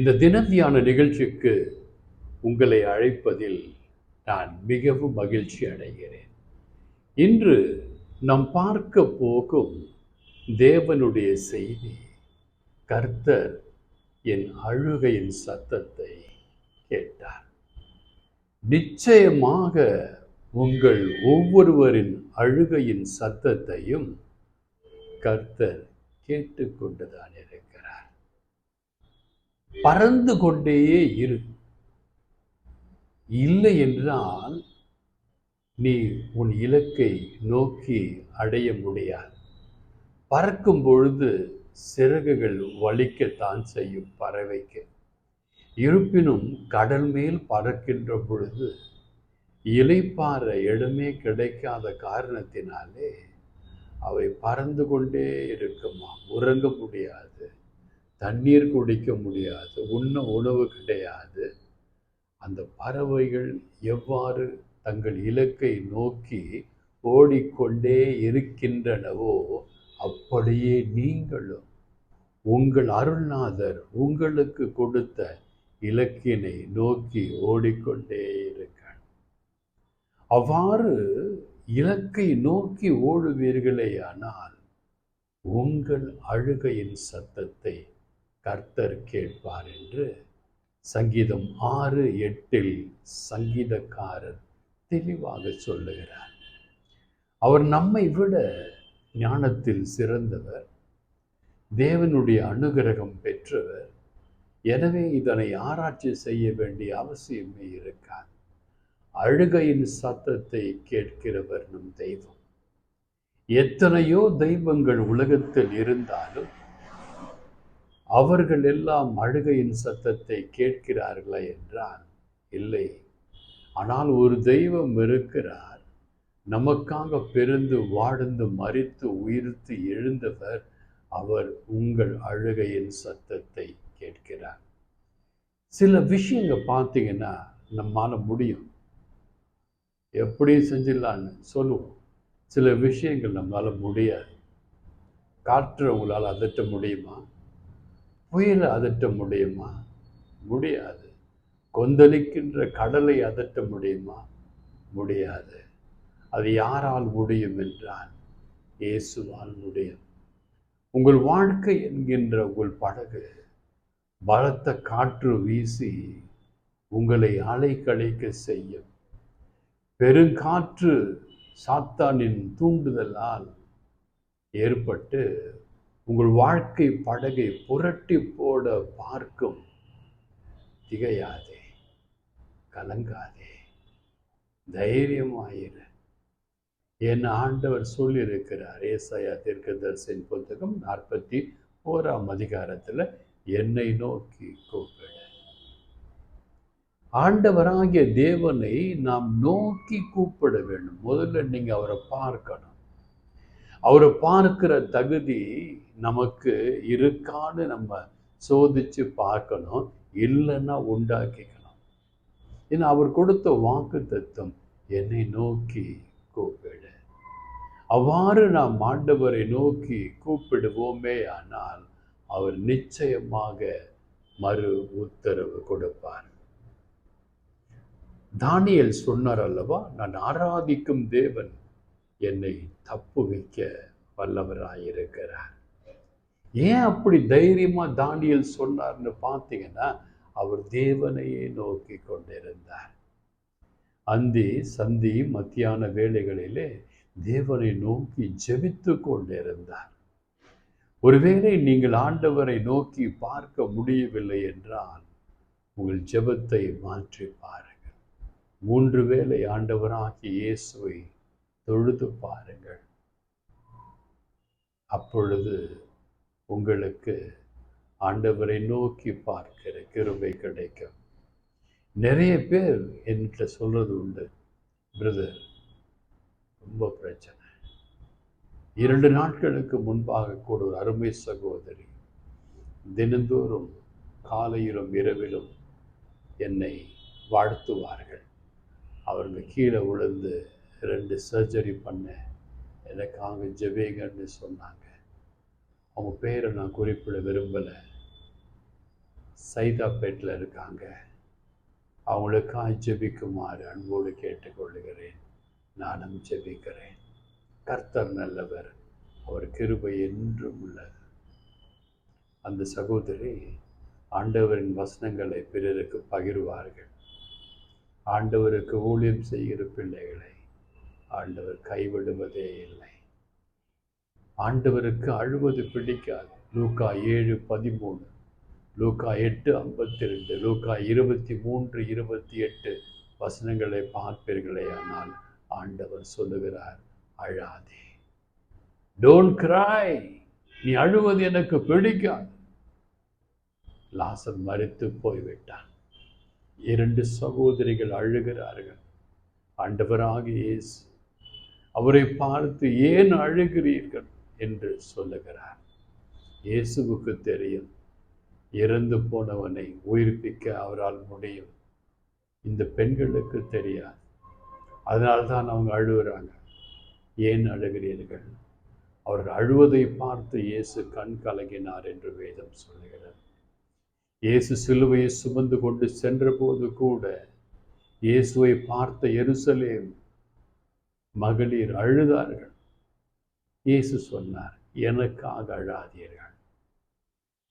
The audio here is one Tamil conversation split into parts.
இந்த தினத்தியான நிகழ்ச்சிக்கு உங்களை அழைப்பதில் நான் மிகவும் மகிழ்ச்சி அடைகிறேன். இன்று நாம் பார்க்க போகும் தேவனுடைய செய்தி கர்த்தர் என் அழுகையின் சத்தத்தை கேட்டார். நிச்சயமாக உங்கள் ஒவ்வொருவரின் அழுகையின் சத்தத்தையும் கர்த்தர் கேட்டுக்கொண்டுதான் இருக்கிறார். பறந்து கொண்டே இரு. இல்லை என்றால் நீ உன் இலக்கை நோக்கி அடைய முடியாது. பறக்கும் பொழுது சிறகுகள் வலிக்கத்தான் செய்யும் பறவைக்கு. இருப்பினும் கடல் மேல் பறக்கின்ற பொழுது இலைப்பாற இடமே கிடைக்காத காரணத்தினாலே அவை பறந்து கொண்டே இருக்குமா உறங்க முடியாது. தண்ணீர் குடிக்க முடியாது உண்ண உணவு கிடையாது. அந்த பறவைகள் எவ்வாறு தங்கள் இலக்கை நோக்கி ஓடிக்கொண்டே இருக்கின்றனவோ அப்படியே நீங்களும் உங்கள் அருள்நாதர் உங்களுக்கு கொடுத்த இலக்கினை நோக்கி ஓடிக்கொண்டே இருக்க அவ்வாறு இலக்கை நோக்கி ஓடுவீர்களேயானால் உங்கள் அழுகையின் சத்தத்தை கர்த்தர் கேட்பார் என்று சங்கீதம் ஆறு எட்டில் சங்கீதக்காரர் தெளிவாக சொல்லுகிறார். அவர் நம்மை விட ஞானத்தில் சிறந்தவர் தேவனுடைய அனுகிரகம் பெற்றவர். எனவே இதனை ஆராய்ச்சி செய்ய வேண்டிய அவசியமே இருக்காது. அழுகையின் சத்தத்தை கேட்கிறவர் நம் தெய்வம். எத்தனையோ தெய்வங்கள் உலகத்தில் இருந்தாலும் அவர்கள் எல்லாம் அழுகையின் சத்தத்தை கேட்கிறார்களா என்றால் இல்லை ஆனால் ஒரு தெய்வம் இருக்கிறார். நமக்காக பிறந்து வாழ்ந்து மறித்து உயிர்த்து எழுந்தவர் அவர் உங்கள் அழுகையின் சத்தத்தை கேட்கிறார். சில விஷயங்கள் பார்த்தீங்கன்னா நம்மால் முடியும். எப்படி செஞ்சிடலான்னு சொல்லுவோம். சில விஷயங்கள் நம்மளால் முடியாது. காற்று உங்களால் அதட்ட முடியுமா? புயலை அதட்ட முடியுமா? முடியாது. கொந்தளிக்கின்ற கடலை அதட்ட முடியுமா? முடியாது. அது யாரால் முடியும் என்றால் இயேசுவால் முடியும். உங்கள் வாழ்க்கை என்கின்ற உங்கள் படகு பலத்த காற்று வீசி உங்களை அலைக்கழிக்க செய்யும். பெருங்காற்று சாத்தானின் தூண்டுதலால் ஏற்பட்டு உங்கள் வாழ்க்கை படகை புரட்டி போட பார்க்கும். திகையாதே கலங்காதே தைரியமாயிரு. என் ஆண்டவர் சொல்லியிருக்கிறார் ஏசாயா தீர்க்கதர்சன் புத்தகம் நாற்பத்தி ஓராம் அதிகாரத்தில் என்னை நோக்கி கூப்பிடு. ஆண்டவராகிய தேவனை நாம் நோக்கி கூப்பிட வேண்டும். முதல்ல நீங்கள் அவரை பார்க்கணும். அவரை பார்க்கிற தகுதி நமக்கு இருக்கான்னு நம்ம சோதிச்சு பார்க்கணும் இல்லைன்னா உண்டாக்கிக்கணும் ஏன்னா அவர் கொடுத்த வாக்கு தத்துவம் என்னை நோக்கி கூப்பிடு. அவ்வாறு நாம் ஆண்டவரை நோக்கி கூப்பிடுவோமே ஆனால் அவர் நிச்சயமாக மறு உத்தரவு கொடுப்பார். தானியல் சொன்னார் அல்லவா நான் ஆராதிக்கும் தேவன் என்னை தப்பு வைக்க வல்லவராயிருக்கிறார். ஏன் அப்படி தைரியமாக தானியல் சொன்னார்னு பார்த்தீங்கன்னா அவர் தேவனையே நோக்கி கொண்டிருந்தார். அந்தி சந்தி மத்தியான வேலைகளிலே தேவனை நோக்கி ஜெபித்து கொண்டிருந்தார். ஒருவேளை நீங்கள் ஆண்டவரை நோக்கி பார்க்க முடியவில்லை என்றால் உங்கள் ஜெபத்தை மாற்றி பாருங்கள். மூன்று வேளை ஆண்டவராகி இயேசுவை தொழுது பாருங்கள். அப்பொழுது உங்களுக்கு ஆண்டவரை நோக்கி பார்க்கிற கிருபை கிடைக்கும். நிறைய பேர் என்கிட்ட சொல்கிறது உண்டு. பிரதர் ரொம்ப பிரச்சனை. இரண்டு நாட்களுக்கு முன்பாக கூட ஒரு அருமை சகோதரி தினந்தோறும் காலையிலும் இரவிலும் என்னை வாழ்த்துவார்கள். அவர்கள் கீழே விழுந்து ரெண்டு சர்ஜரி பண்ண எனக்காக ஜெபிங்கன்னு சொன்னாங்க. அவங்க பேரை நான் குறிப்பிட விரும்பலை. சைதாப்பேட்டில் இருக்காங்க. அவங்களுக்காக ஜெபிக்குமாறு அன்போடு கேட்டுக்கொள்கிறேன். நானும் ஜெபிக்கிறேன். கர்த்தர் நல்லவர். அவர் கிருபை என்றும் உள்ளது. அந்த சகோதரி ஆண்டவரின் வசனங்களை பிறருக்கு பகிர்வார்கள். ஆண்டவருக்கு ஊழியம் செய்கிற பிள்ளைகளை ஆண்டவர் கைவிடுவதே இல்லை. ஆண்டவருக்கு அழுவது பிடிக்காது. லூக்கா ஏழு பதிமூணு. லூக்கா எட்டு ஐம்பத்தி ரெண்டு லூக்கா இருபத்தி மூன்று இருபத்தி எட்டு வசனங்களை பார்ப்பீர்களே ஆனால் ஆண்டவர் சொல்லுகிறார் அழாதே. டோன்ட் கிராய் நீ அழுவது எனக்கு பிடிக்காது. லாசர் மறித்து போய்விட்டான். இரண்டு சகோதரிகள் அழுகிறார்கள். ஆண்டவராக இயேசு அவரை பார்த்து ஏன் அழுகிறீர்கள்? என்று சொல்லுகிறார். இயேசுவுக்கு தெரியும். இறந்து போனவனை உயிர்ப்பிக்க அவரால் முடியும். இந்த பெண்களுக்கு தெரியாது. அதனால்தான் அவங்க அழுகுறாங்க. ஏன் அழுகிறீர்கள்? அவர்கள் அழுவதை பார்த்து இயேசு கண் கலங்கினார் என்று வேதம் சொல்லுகிறது. இயேசு சிலுவையை சுமந்து கொண்டு சென்றபோது கூட இயேசுவை பார்த்த எருசலேம் மகளிர் அழுதார்கள். இயேசு சொன்னார் எனக்காக அழாதீர்கள்.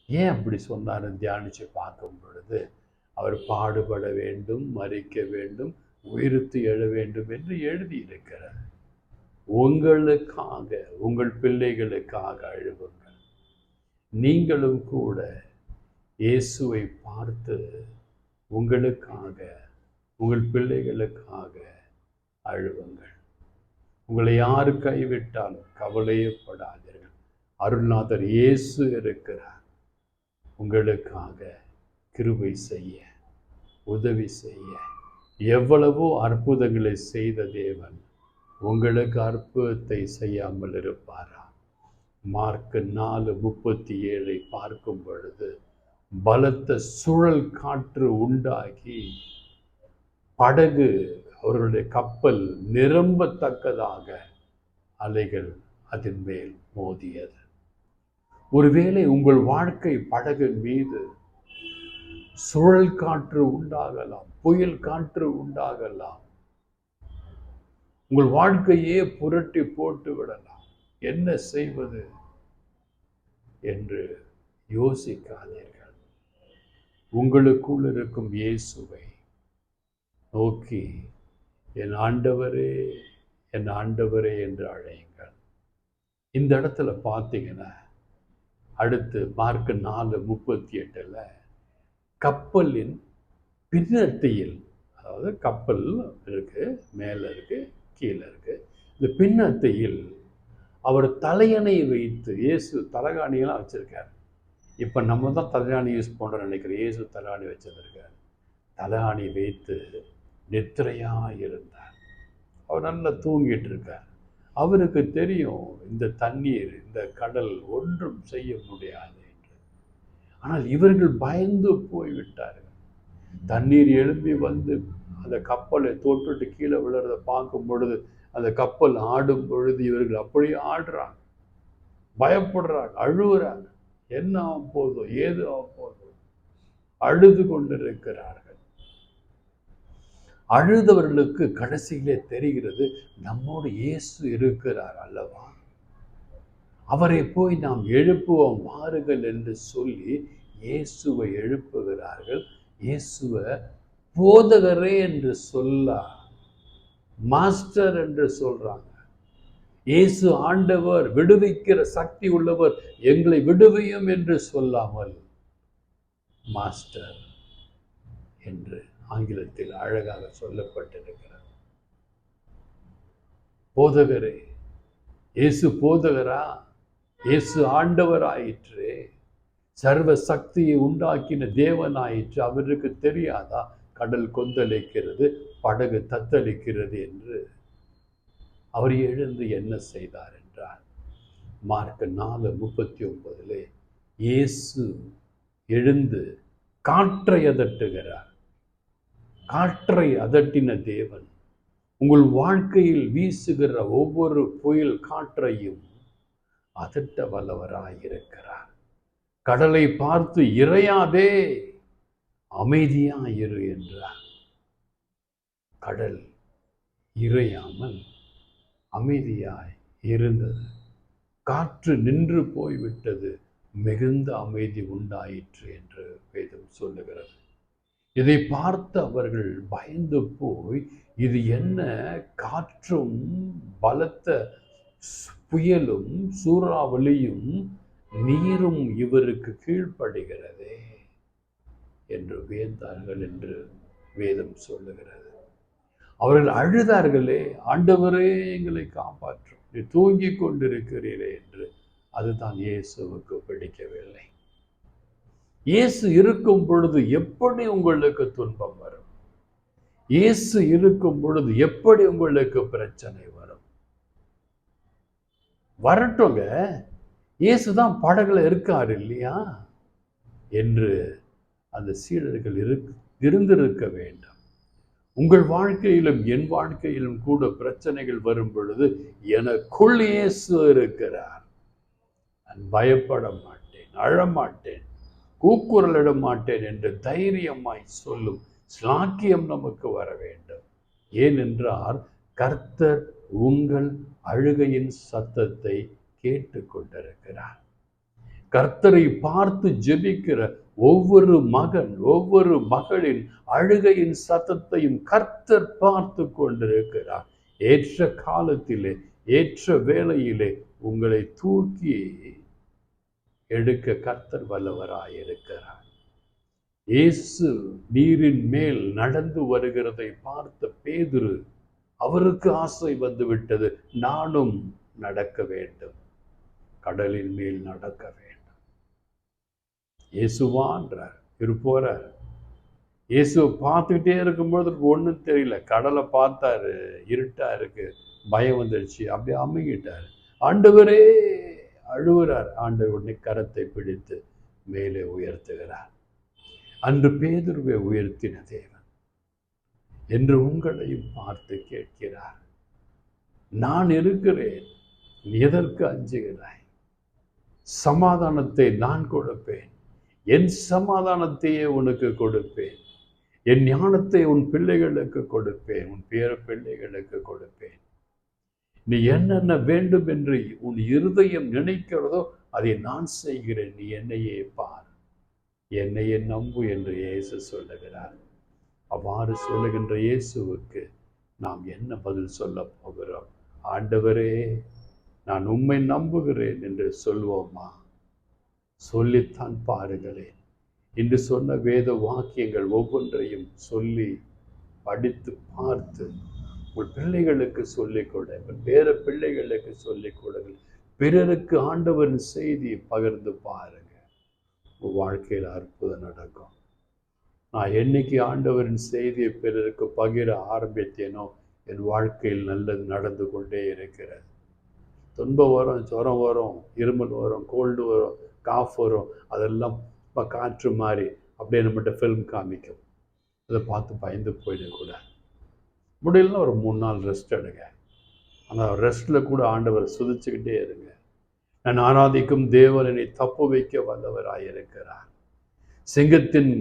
ஏன் அப்படி சொன்னார்னு தியானிச்சு பார்க்கும் பொழுது அவர் பாடுபட வேண்டும் மறிக்க வேண்டும் உயிர்த்து எழ வேண்டும் என்று எழுதியிருக்கிறார். உங்களுக்காக உங்கள் பிள்ளைகளுக்காக அழுவுங்கள் நீங்களும் கூட இயேசுவை பார்த்து உங்களுக்காக உங்கள் பிள்ளைகளுக்காக அழுவுங்கள் உங்களை யார் கைவிட்டாலும் கவலையப்படாதீர்கள். அருள்நாதர் இயேசு இருக்கிறார். உங்களுக்காக கிருபை செய்ய உதவி செய்ய எவ்வளவோ அற்புதங்களை செய்த தேவன் உங்களுக்கு அற்புதத்தை செய்யாமல் இருப்பாரா? மார்க் நாலு முப்பத்தி ஏழை பார்க்கும் பொழுது பலத்த சுழல் காற்று உண்டாகி படகு அவர்களுடைய கப்பல் நிரம்பத்தக்கதாக அலைகள் அதன் மேல் மோதியது. ஒருவேளை உங்கள் வாழ்க்கை படகின் மீது சுழல் காற்று உண்டாகலாம் புயல் காற்று உண்டாகலாம். உங்கள் வாழ்க்கையே புரட்டி போட்டு விடலாம். என்ன செய்வது என்று யோசிக்காதீர்கள். உங்களுக்குள் இருக்கும் இயேசுவை நோக்கி என் ஆண்டவரே என் ஆண்டவரே என்று அழையுங்கள். இந்த இடத்துல பார்த்தீங்கன்னா அடுத்து மார்க் நாலு முப்பத்தி எட்டில் கப்பலின் பின்னத்தியில் அதாவது கப்பல் இருக்குது மேலே இருக்குது கீழே இருக்குது இந்த பின்னத்தையில் அவர் தலையணை வைத்து இயேசு தலகாணியெல்லாம் வச்சுருக்கார். இப்போ நம்ம தான் தலைகாணி யூஸ் பண்ணுறோம் நினைக்கிறேன் இயேசு தலைகாணி வச்சுருக்கார் தலைகாணி வைத்து நித்திரையாக இருந்தார். அவர் நல்லா தூங்கிட்டு இருக்கார் அவருக்கு தெரியும் இந்த தண்ணீர் இந்த கடல் ஒன்றும் செய்ய முடியாது என்று. ஆனால் இவர்கள் பயந்து போய்விட்டார்கள். தண்ணீர் எழும்பி வந்து அந்த கப்பலை தோற்றுட்டு கீழே விழுறத பார்க்கும் பொழுது அந்த கப்பல் ஆடும் பொழுது இவர்கள் அப்படியே ஆடுறாங்க. பயப்படுறாங்க அழுகுறாங்க. என்ன ஆகும் போதோ ஏது ஆக போதோ அழுது கொண்டிருக்கிறார்கள். அழுதவர்களுக்கு கடைசியிலே தெரிகிறது நம்மோடு இயேசு இருக்கிறார் அல்லவா? அவரை போய் நாம் எழுப்புவோம் வாருங்கள் என்று சொல்லி இயேசுவை எழுப்புகிறார்கள். இயேசுவை போதகரே என்று சொல்ல மாஸ்டர் என்று சொல்றாங்க. இயேசு ஆண்டவர் விடுவிக்கிற சக்தி உள்ளவர் எங்களை விடுவியும் என்று சொல்லாமல் மாஸ்டர் என்று ஆங்கிலத்தில் அழகாக சொல்லப்பட்டிருக்கிறது. போதகரே இயேசு போதகரா? இயேசு ஆண்டவராயிற்று. சர்வ சக்தியை உண்டாக்கின தேவனாயிற்று. அவருக்கு தெரியாதா? கடல் கொந்தளிக்கிறது படகு தத்தளிக்கிறது என்று. அவர் எழுந்து என்ன செய்தார் என்றார். மார்க் நாலு முப்பத்தி ஒன்பதிலே இயேசு எழுந்து காற்றை அதட்டுகிறார். காற்றை அதட்டின தேவன். உங்கள் வாழ்க்கையில் வீசுகிற ஒவ்வொரு புயல் காற்றையும் அதட்ட வல்லவராயிருக்கிறார். கடலை பார்த்து இறையாதே அமைதியாயிரு என்றார். கடல் இறையாமல் அமைதியாய் இருந்தது. காற்று நின்று போய்விட்டது மிகுந்த அமைதி உண்டாயிற்று என்று வேதம் சொல்லுகிறது. இதை பார்த்து அவர்கள் பயந்து போய் இது என்ன காற்றும் பலத்த புயலும் சூறாவளியும் நீரும் இவருக்கு கீழ்ப்படுகிறதே என்று வியந்தார்கள் என்று வேதம் சொல்லுகிறது. அவர்கள் அழுதார்களே ஆண்டவரே எங்களை காப்பாற்றும். நீ தூங்கிக் கொண்டிருக்கிறீரே என்று அதுதான் இயேசுவுக்கு பிடிக்கவில்லை இயேசு இருக்கும் பொழுது எப்படி உங்களுக்கு துன்பம் வரும்? இயேசு இருக்கும் பொழுது எப்படி உங்களுக்கு பிரச்சனை வரும்? வரட்டுங்க. இயேசு தான் படகுல இருக்காரு இல்லையா? என்று அந்த சீடர்கள் இருக்கு இருந்திருக்க வேண்டும். உங்கள் வாழ்க்கையிலும் என் வாழ்க்கையிலும் கூட பிரச்சனைகள் வரும் பொழுது எனக்குள் இயேசு இருக்கிறார். நான் பயப்பட மாட்டேன் அழமாட்டேன் கூக்குரலிட மாட்டேன் என்று தைரியமாய் சொல்லும் ஸ்லாக்கியம் நமக்கு வர வேண்டும். ஏனென்றால் கர்த்தர் உங்கள் அழுகையின் சத்தத்தை கேட்டுக்கொண்டிருக்கிறார். கர்த்தரை பார்த்து ஜெபிக்கிற ஒவ்வொரு மகன் ஒவ்வொரு மகளின் அழுகையின் சத்தத்தையும் கர்த்தர் பார்த்து கொண்டிருக்கிறார். ஏற்ற காலத்திலே ஏற்ற வேளையிலே உங்களை தூக்கி எடுக்க கர்த்தர் வல்லவராயிருக்கிறார். இயேசு நீரின் மேல் நடந்து வருகிறதை பார்த்த பேதுரு அவருக்கு ஆசை வந்துவிட்டது நானும் நடக்க வேண்டும். கடலின் மேல் நடக்க வேண்டும். இயேசுவான்றார் இரு போறார் இயேசுவை பார்த்துக்கிட்டே இருக்கும்போது ஒன்றும் தெரியல. கடலை பார்த்தாரு இருட்டா இருக்கு. பயம் வந்துடுச்சு அப்படியே அமுங்கிட்டார். ஆண்டவரே அழுகிறார். ஆண்டவர் உன்னை கரத்தை பிடித்து மேலே உயர்த்துகிறார். அன்று பேதுருவை உயர்த்தின தேவன் என்று உங்களையும் பார்த்து கேட்கிறார். நான் இருக்கிறேன் நீ எதற்கு அஞ்சுகிறாய்? சமாதானத்தை நான் கொடுப்பேன் என் சமாதானத்தையே உனக்கு கொடுப்பேன் என் ஞானத்தை உன் பிள்ளைகளுக்கு கொடுப்பேன் உன் பேர பிள்ளைகளுக்கு கொடுப்பேன். நீ என்னென்ன வேண்டும் என்று உன் இருதயம் நினைக்கிறதோ அதை நான் செய்கிறேன். நீ என்னையே பார். என்னையே நம்பு என்று இயேசு சொல்லுகிறார். அவ்வாறு சொல்லுகின்ற இயேசுவுக்கு நாம் என்ன பதில் சொல்ல போகிறோம்? ஆண்டவரே நான் உம்மை நம்புகிறேன் என்று சொல்வோமா? சொல்லித்தான் பாருங்களேன். இன்று சொன்ன வேத வாக்கியங்கள் ஒவ்வொன்றையும் சொல்லி படித்து பார்த்து உங்கள் பிள்ளைகளுக்கு சொல்லிக் கொடு உங்கள் பேர பிள்ளைகளுக்கு சொல்லிக் கொடுங்கள் பிறருக்கு ஆண்டவரின் செய்தியை பகிர்ந்து பாருங்க. உங்கள் வாழ்க்கையில் அற்புதம் நடக்கும். நான் என்னைக்கு ஆண்டவரின் செய்தியை பிறருக்கு பகிர ஆரம்பித்தேனோ என் வாழ்க்கையில் நல்லது நடந்து கொண்டே இருக்கிறது. துன்பம் வரும் ஜுரம் வரும் இருமல் வரும் கோல்டு வரும் காஃப் வரும் அதெல்லாம் இப்போ காற்று மாதிரி அப்படியே நம்மகிட்ட ஃபில்ம் காமிக்கும். அதை பார்த்து பயந்து போயிடக்கூடாது. முடியலன்னா ஒரு மூணு நாள் ரெஸ்ட் எடுங்க. அந்த ரெஸ்ட்டில் கூட ஆண்டவர் சுதிச்சுக்கிட்டே இருங்க. நான் ஆராதிக்கும் தேவன் என்னை தப்பு வைக்க வல்லவராயிருக்கிறார் சிங்கத்தின்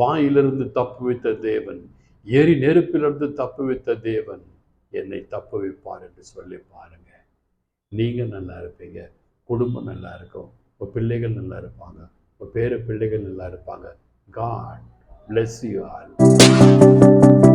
வாயிலிருந்து தப்பு வைத்த தேவன் எரி நெருப்பிலிருந்து தப்பு வைத்த தேவன் என்னை தப்பு வைப்பார் என்று சொல்லி பாருங்க. நீங்கள் நல்லா இருப்பீங்க குடும்பம் நல்லா இருக்கும் உங்கள் பிள்ளைகள் நல்லா இருப்பாங்க உங்கள் பேர பிள்ளைகள் நல்லா இருப்பாங்க. God bless you all.